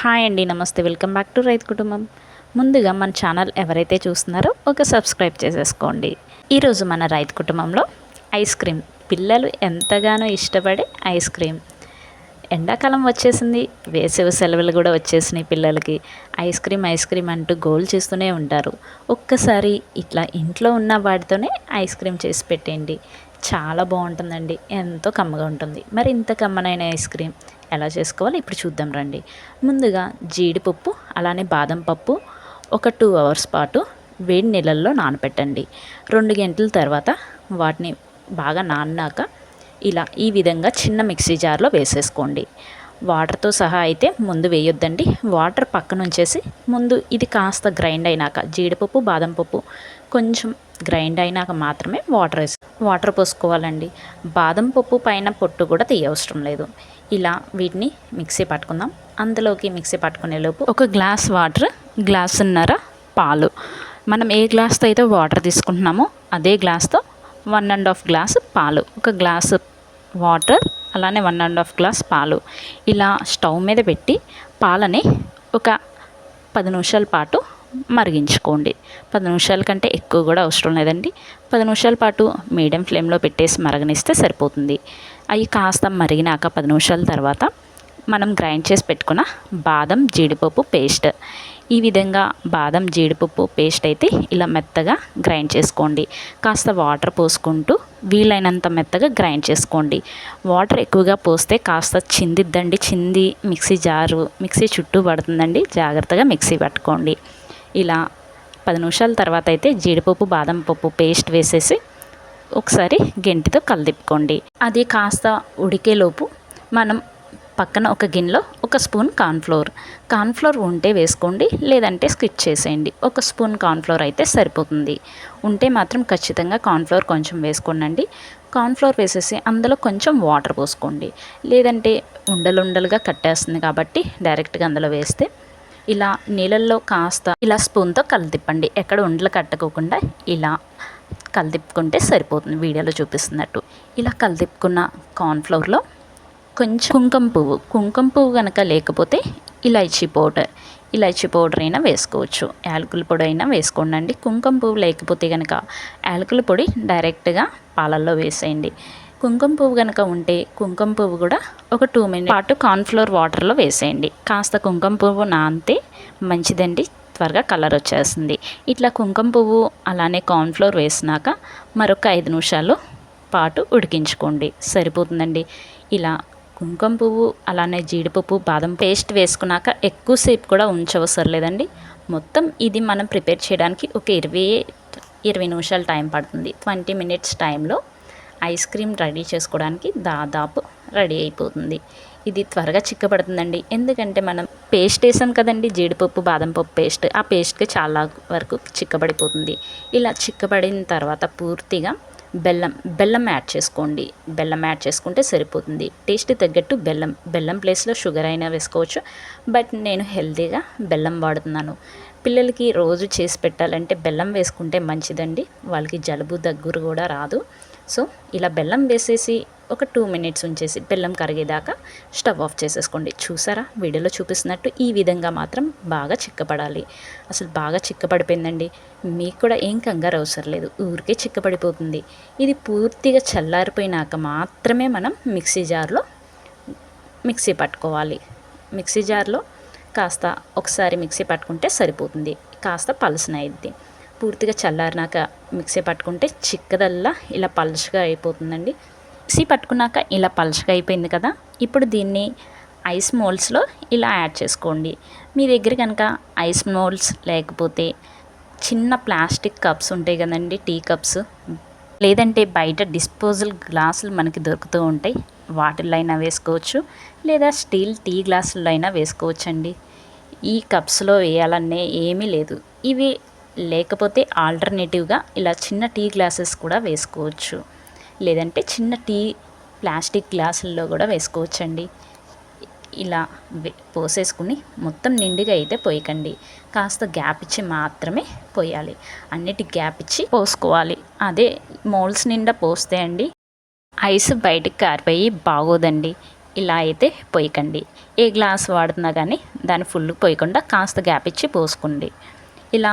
Hi అండి నమస్తే. Welcome back to రైతు కుటుంబం. ముందుగా మన ఛానల్ ఎవరైతే చూస్తున్నారో ఒక సబ్స్క్రైబ్ చేసేసుకోండి. ఈరోజు మన రైతు కుటుంబంలో ఐస్ క్రీమ్. పిల్లలు ఎంతగానో ఇష్టపడే ఐస్ క్రీమ్. ఎండాకాలం వచ్చేసింది. వేసవి సెలవులు కూడా వచ్చేసినాయి పిల్లలకి. ఐస్ క్రీమ్ ఐస్ క్రీమ్ అంటూ గోల్ చేస్తూనే ఉంటారు. ఒక్కసారి ఇట్లా ఇంట్లో ఉన్న వాటితోనే ఐస్ క్రీమ్ చేసి పెట్టేయండి. చాలా బాగుంటుందండి. ఎంతో కమ్మగా ఉంటుంది. మరి ఇంత కమ్మనైన ఐస్ క్రీమ్ ఎలా చేసుకోవాలో ఇప్పుడు చూద్దాం రండి. ముందుగా జీడిపప్పు అలానే బాదం పప్పు ఒక టూ అవర్స్ పాటు వేడి నీళ్ళల్లో నానబెట్టండి రెండు గంటల తర్వాత వాటిని బాగా నాన్నాక ఇలా ఈ విధంగా చిన్న మిక్సీ జార్లో వేసేసుకోండి. వాటర్తో సహా అయితే ముందు వేయొద్దండి. వాటర్ పక్కన ఉంచేసి ముందు ఇది కాస్త గ్రైండ్ అయినాక జీడిపప్పు బాదం పప్పు కొంచెం గ్రైండ్ అయినాక మాత్రమే వాటర్ వేసి వాటర్ పోసుకోవాలండి. బాదం పప్పు పైన పొట్టు కూడా తీయవసరం లేదు. ఇలా వీటిని మిక్సీ పట్టుకుందాం. అందులోకి మిక్సీ పట్టుకునే లోపు ఒక గ్లాస్ వాటర్ గ్లాసున్నర పాలు. మనం ఏ గ్లాస్తో అయితే వాటర్ తీసుకుంటున్నామో అదే గ్లాస్తో వన్ అండ్ హాఫ్ గ్లాస్ పాలు. ఒక గ్లాసు వాటర్ అలానే వన్ అండ్ హాఫ్ గ్లాస్ పాలు. ఇలా స్టవ్ మీద పెట్టి పాలని ఒక పది నిమిషాల పాటు మరిగించుకోండి. పది నిమిషాల కంటే ఎక్కువ కూడా అవసరం లేదండి. పది నిమిషాల పాటు మీడియం ఫ్లేమ్లో పెట్టేసి మరగనిస్తే సరిపోతుంది. అవి కాస్త మరిగినాక పది నిమిషాల తర్వాత మనం గ్రైండ్ చేసి పెట్టుకున్న బాదం జీడిపప్పు పేస్ట్. ఈ విధంగా బాదం జీడిపప్పు పేస్ట్ అయితే ఇలా మెత్తగా గ్రైండ్ చేసుకోండి. కాస్త వాటర్ పోసుకుంటూ వీలైనంత మెత్తగా గ్రైండ్ చేసుకోండి. వాటర్ ఎక్కువగా పోస్తే కాస్త చిందిద్దండి. చింది మిక్సీ జారు మిక్సీ చుట్టూ పడుతుందండి. జాగ్రత్తగా మిక్సీ పట్టుకోండి. ఇలా పది నిమిషాల తర్వాత అయితే జీడిపప్పు బాదం పప్పు పేస్ట్ వేసేసి ఒకసారి గెంటితో కలదిప్పుకోండి. అది కాస్త ఉడికేలోపు మనం పక్కన ఒక గిన్నెలో ఒక స్పూన్ కార్న్ఫ్లోర్. కార్న్ఫ్లోర్ ఉంటే వేసుకోండి లేదంటే స్కిప్ చేసేయండి. ఒక స్పూన్ కార్న్ఫ్లోర్ అయితే సరిపోతుంది. ఉంటే మాత్రం ఖచ్చితంగా కార్న్ఫ్లోర్ కొంచెం వేసుకోండి కార్న్ఫ్లోర్ వేసేసి అందులో కొంచెం వాటర్ పోసుకోండి. లేదంటే ఉండలుండలుగా కట్టేస్తుంది కాబట్టి డైరెక్ట్గా అందులో వేస్తే ఇలా నీళ్ళల్లో కాస్త ఇలా స్పూన్తో కలిదిప్పండి. ఎక్కడ ఉండలు కట్టుకోకుండా ఇలా కలిదిప్పుకుంటే సరిపోతుంది. వీడియోలో చూపిస్తున్నట్టు. ఇలా కలిదిప్పుకున్న కార్న్ఫ్లోర్లో కొంచెం కుంకుమ పువ్వు. కుంకుమ పువ్వు కనుక లేకపోతే ఇలాచీ పౌడర్. ఇలాచీ పౌడర్ అయినా వేసుకోవచ్చు. యాలకుల పొడి అయినా వేసుకోండి కుంకుమ పువ్వు లేకపోతే కనుక యాలకుల పొడి డైరెక్ట్గా పాలల్లో వేసేయండి. కుంకుమ పువ్వు కనుక ఉంటే కుంకుమ పువ్వు కూడా ఒక టూ మినిట్ పాటు కార్న్ఫ్లోర్ వాటర్లో వేసేయండి. కాస్త కుంకుమ పువ్వు నానితే మంచిదండి త్వరగా కలర్ వచ్చేస్తుంది. ఇట్లా కుంకుమ పువ్వు అలానే కార్న్ఫ్లోర్ వేసినాక మరొక ఐదు నిమిషాలు పాటు ఉడికించుకోండి. సరిపోతుందండి. ఇలా కుంకుమ పువ్వు అలానే జీడిపప్పు బాదం పేస్ట్ వేసుకున్నాక ఎక్కువసేపు కూడా ఉంచవసరం లేదండి మొత్తం ఇది మనం ప్రిపేర్ చేయడానికి ఒక ఇరవై ఇరవై నిమిషాలు టైం పడుతుంది. ట్వంటీ మినిట్స్ టైంలో ఐస్ క్రీమ్ రెడీ చేసుకోవడానికి దాదాపు రెడీ అయిపోతుంది. ఇది త్వరగా చిక్కబడుతుందండి. ఎందుకంటే మనం పేస్ట్ వేసాం కదండి జీడిపప్పు బాదం పప్పు పేస్ట్. ఆ పేస్ట్కి చాలా వరకు చిక్కబడిపోతుంది. ఇలా చిక్కబడిన తర్వాత పూర్తిగా బెల్లం బెల్లం యాడ్ చేసుకోండి. బెల్లం యాడ్ చేసుకుంటే సరిపోతుంది. టేస్ట్ తగ్గట్టు బెల్లం బెల్లం ప్లేస్లో షుగర్ అయినా వేసుకోవచ్చు. బట్ నేను హెల్తీగా బెల్లం వాడుతున్నాను. పిల్లలకి రోజు చేసి పెట్టాలంటే బెల్లం వేసుకుంటే మంచిదండి. వాళ్ళకి జలుబు దగ్గురు కూడా రాదు. సో ఇలా బెల్లం వేసేసి ఒక టూ మినిట్స్ ఉంచేసి బెల్లం కరిగేదాకా స్టవ్ ఆఫ్ చేసేసుకోండి. చూసారా? వీడియోలో చూపిస్తున్నట్టు ఈ విధంగా మాత్రం బాగా చిక్కపడాలి. అసలు బాగా చిక్కపడిపోయిందండి. మీకు కూడా ఏం కంగారు అవసరం లేదు. ఊరికే చిక్కపడిపోతుంది. ఇది పూర్తిగా చల్లారిపోయినాక మాత్రమే మనం మిక్సీ జార్లో మిక్సీ పట్టుకోవాలి. మిక్సీ జార్లో కాస్త ఒకసారి మిక్సీ పట్టుకుంటే సరిపోతుంది. కాస్త పలసనైద్ది. పూర్తిగా చల్లారినాక మిక్సీ పట్టుకుంటే చిక్కదల్లా ఇలా పలుచగా అయిపోతుందండి. మిక్సీ పట్టుకున్నాక ఇలా పలుచగా అయిపోయింది కదా ఇప్పుడు దీన్ని ఐస్ మోల్డ్స్లో ఇలా యాడ్ చేసుకోండి. మీ దగ్గర కనుక ఐస్ మోల్డ్స్ లేకపోతే చిన్న ప్లాస్టిక్ కప్స్ ఉంటాయి కదండి టీ కప్స్. లేదంటే బయట డిస్పోజల్ గ్లాసులు మనకి దొరుకుతూ ఉంటాయి. వాటిల్లో అయినా వేసుకోవచ్చు. లేదా స్టీల్ టీ గ్లాసుల్లో అయినా వేసుకోవచ్చండి. ఈ కప్స్లో వేయాలనే ఏమీ లేదు. ఇవి లేకపోతే ఆల్టర్నేటివ్గా ఇలా చిన్న టీ గ్లాసెస్ కూడా వేసుకోవచ్చు. లేదంటే చిన్న టీ ప్లాస్టిక్ గ్లాసుల్లో కూడా వేసుకోవచ్చండి. ఇలా పోసేసుకుని మొత్తం నిండుగా అయితే పోయకండి. కాస్త గ్యాప్ ఇచ్చి మాత్రమే పోయాలి. అన్నిటి గ్యాప్ ఇచ్చి పోసుకోవాలి. అదే మోల్స్ నిండా పోస్తే అండి ఐస్ బయటికి కారిపోయి బాగోదండి. ఇలా అయితే పోయకండి. ఏ గ్లాస్ వాడుతున్నా కానీ దాన్ని ఫుల్ పోయకుండా కాస్త గ్యాప్ ఇచ్చి పోసుకోండి. ఇలా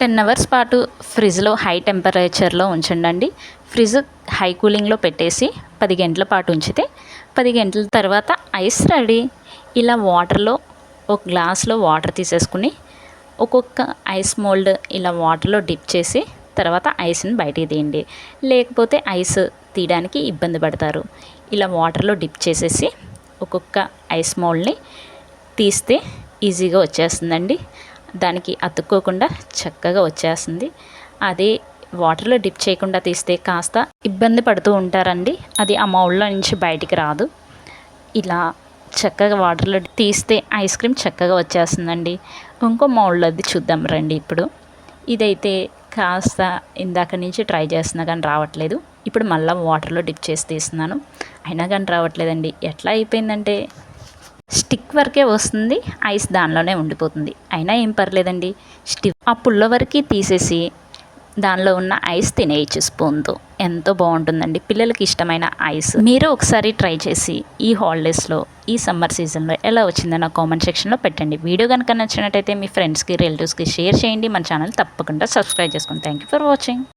టెన్ అవర్స్ పాటు ఫ్రిడ్జ్లో హై టెంపరేచర్లో ఉంచండి ఫ్రిడ్జ్ హై కూలింగ్లో పెట్టేసి పది గంటల పాటు ఉంచితే పది గంటల తర్వాత ఐస్ రెడీ ఇలా వాటర్లో ఒక గ్లాస్లో వాటర్ తీసేసుకుని ఒక్కొక్క ఐస్ మోల్డ్ ఇలా వాటర్లో డిప్ చేసి తర్వాత ఐస్ని బయటికి తీయండి. లేకపోతే ఐస్ తీయడానికి ఇబ్బంది పడతారు. ఇలా వాటర్లో డిప్ చేసేసి ఒక్కొక్క ఐస్ మోల్డ్ని తీస్తే ఈజీగా వచ్చేస్తుందండి. దానికి అతుక్కోకుండా చక్కగా వచ్చేస్తుంది. అదే వాటర్లో డిప్ చేయకుండా తీస్తే కాస్త ఇబ్బంది పడుతూ ఉంటారండి. అది ఆ మౌల్లో నుంచి బయటికి రాదు. ఇలా చక్కగా వాటర్లో తీస్తే ఐస్ క్రీమ్ చక్కగా వచ్చేస్తుందండి. ఇంకో మౌల్డ్ అది చూద్దాం రండి ఇప్పుడు. ఇదైతే కాస్త ఇందాక నుంచి ట్రై చేస్తున్నా కానీ రావట్లేదు. ఇప్పుడు మళ్ళీ వాటర్లో డిప్ చేసి తీస్తున్నాను. అయినా కానీ రావట్లేదండి. ఎట్లా అయిపోయిందంటే స్టిక్ వరకే వస్తుంది ఐస్ దానిలోనే ఉండిపోతుంది. అయినా ఏం పర్లేదండి. స్టిక్ ఆ పుల్ల వరకు తీసేసి దానిలో ఉన్న ఐస్ తినేయచ్చు స్పూన్తో. ఎంతో బాగుంటుందండి. పిల్లలకి ఇష్టమైన ఐస్. మీరు ఒకసారి ట్రై చేసి ఈ హాలిడేస్లో ఈ సమ్మర్ సీజన్లో ఎలా వచ్చిందో నా కామెంట్ సెక్షన్లో పెట్టండి. వీడియో కనుక నచ్చినట్టయితే మీ ఫ్రెండ్స్కి రిలేటివ్స్కి షేర్ చేయండి. మన ఛానల్ తప్పకుండా సబ్స్క్రైబ్ చేసుకోండి థ్యాంక్ యూ ఫర్ వాచింగ్.